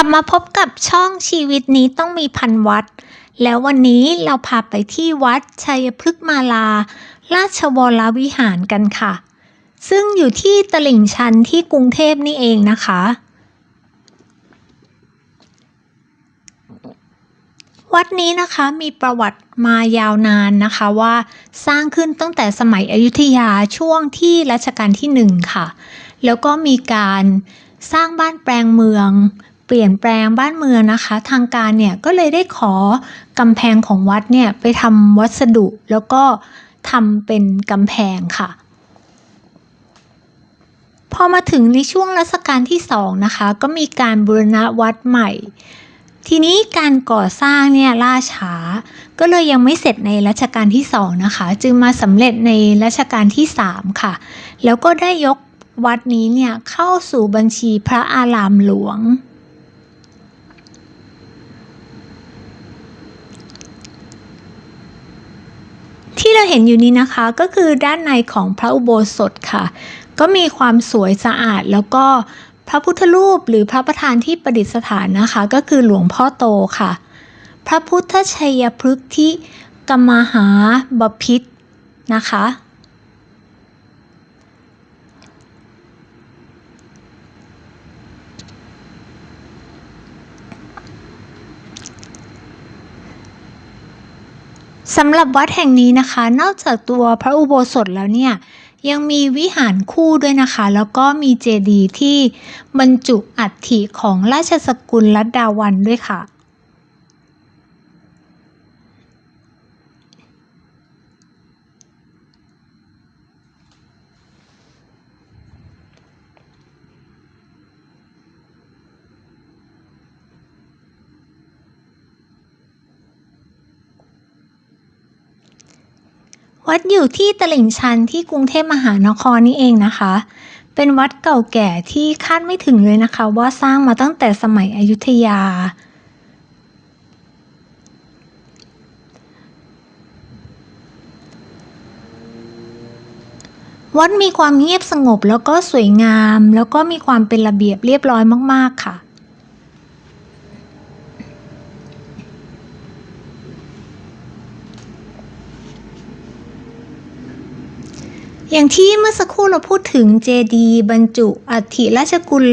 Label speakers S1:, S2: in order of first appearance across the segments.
S1: กลับมาพบกับช่องชีวิตนี้ต้องมีพันวัด แล้ววันนี้เราพาไปที่วัดชัยพฤกษ์มาลา ราชวรวิหารกันค่ะ ซึ่งอยู่ที่ตลิ่งชันที่กรุงเทพนี่เองนะคะ วัดนี้นะคะมีประวัติมายาวนานนะคะว่าสร้างขึ้นตั้งแต่สมัยอยุธยาช่วงที่รัชกาลที่หนึ่งค่ะ แล้วก็มีการสร้างบ้านแปลงเมือง เปลี่ยนแปลงบ้านเมืองนะคะ ทางการเนี่ยก็เลยได้ขอกำแพงของวัดเนี่ยไปทำวัสดุแล้วก็ทำเป็นกำแพงค่ะพอมาถึงในช่วงรัชกาลที่สองนะคะ ก็มีการบูรณะวัดใหม่ ทีนี้การก่อสร้างเนี่ยล่าช้า ก็เลยยังไม่เสร็จในรัชกาลที่สองนะคะ จึงมาสำเร็จในรัชกาลที่สามค่ะ แล้วก็ได้ยกวัดนี้เนี่ยเข้าสู่บัญชีพระอารามหลวง ที่เราเห็นอยู่นี้นะคะก็คือด้านในของพระอุโบสถค่ะ ก็มีความสวยสะอาดแล้วก็พระพุทธรูปหรือพระประธานที่ประดิษฐานนะคะ ก็คือหลวงพ่อโตค่ะ พระพุทธชัยพฤกษ์ที่กมหาบพิษนะคะ สำหรับวัดแห่งนี้นะคะ นอกจากตัวพระอุโบสถแล้วเนี่ยยังมีวิหารคู่ด้วยนะคะ แล้วก็มีเจดีย์ที่บรรจุอัฐิของราชสกุลลัดดาวันด้วยค่ะ วัดอยู่ที่ตลิ่งชันที่กรุงเทพมหานครนี่เองนะคะ เป็นวัดเก่าแก่ที่คาดไม่ถึงเลยนะคะ ว่าสร้างมาตั้งแต่สมัยอยุธยา วัดมีความเงียบสงบแล้วก็สวยงาม แล้วก็มีความเป็นระเบียบเรียบร้อยมาก ๆ ค่ะ อย่างที่เมื่อสักครู่เราพูดถึงเจดีบรรจุอัฐิราชกุล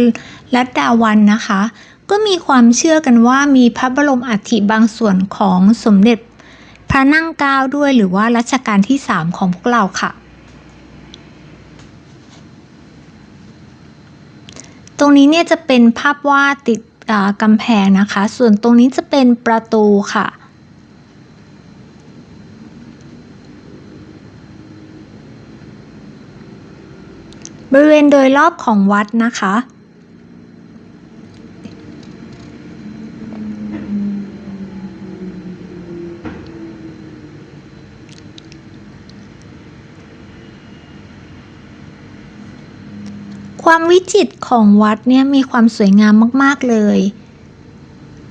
S1: รัตดาวันนะคะ ก็มีความเชื่อกันว่ามีพระบรมอัฐิบางส่วนของสมเด็จพระนั่งเกล้าด้วยหรือว่ารัชกาลที่ 3 ของพวกเราค่ะ ตรงนี้เนี่ยจะเป็นภาพวาดติดกำแพงนะคะ ส่วนตรงนี้จะเป็นประตูค่ะ บริเวณโดยรอบของวัดนะคะ ความวิจิตรของวัดเนี่ยมีความสวยงามมาก ๆ เลย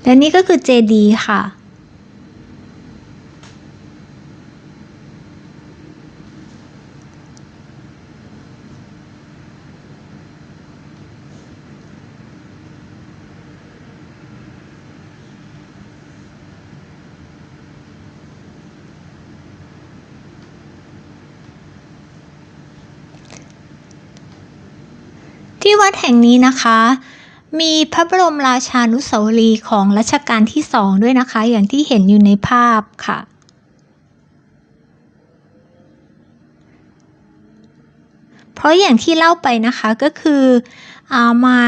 S1: และนี่ก็คือเจดีย์ค่ะ ที่วัดแห่งนี้นะคะ มีพระบรมราชานุสาวรีย์ของรัชกาลที่สองด้วยนะคะ อย่างที่เห็นอยู่ในภาพค่ะ เพราะอย่างที่เล่าไปนะคะก็คืออามา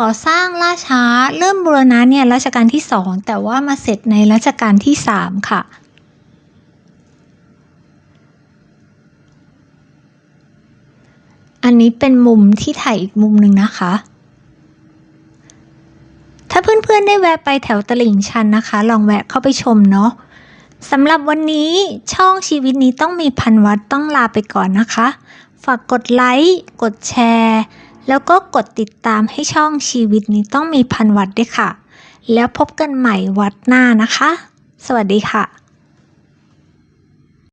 S1: ก่อสร้างล่าช้าเริ่มบูรณะเนี่ยรัชกาลที่สองแต่ว่ามาเสร็จในรัชกาลที่สามค่ะ อันนี้เป็นมุมที่ถ่ายอีกมุมหนึ่งนะคะ ถ้าเพื่อนๆได้แวะไปแถวตลิ่งชันนะคะ ลองแวะเข้าไปชมเนาะสำหรับวันนี้ช่องชีวิตนี้ต้องมีพันวัดต้องลาไปก่อนนะคะ ฝากกดไลค์กดแชร์ แล้วก็กดติดตามให้ช่องชีวิตนี้ต้องมีพันวัดด้วยค่ะ แล้วพบกันใหม่วัดหน้านะคะ สวัสดีค่ะ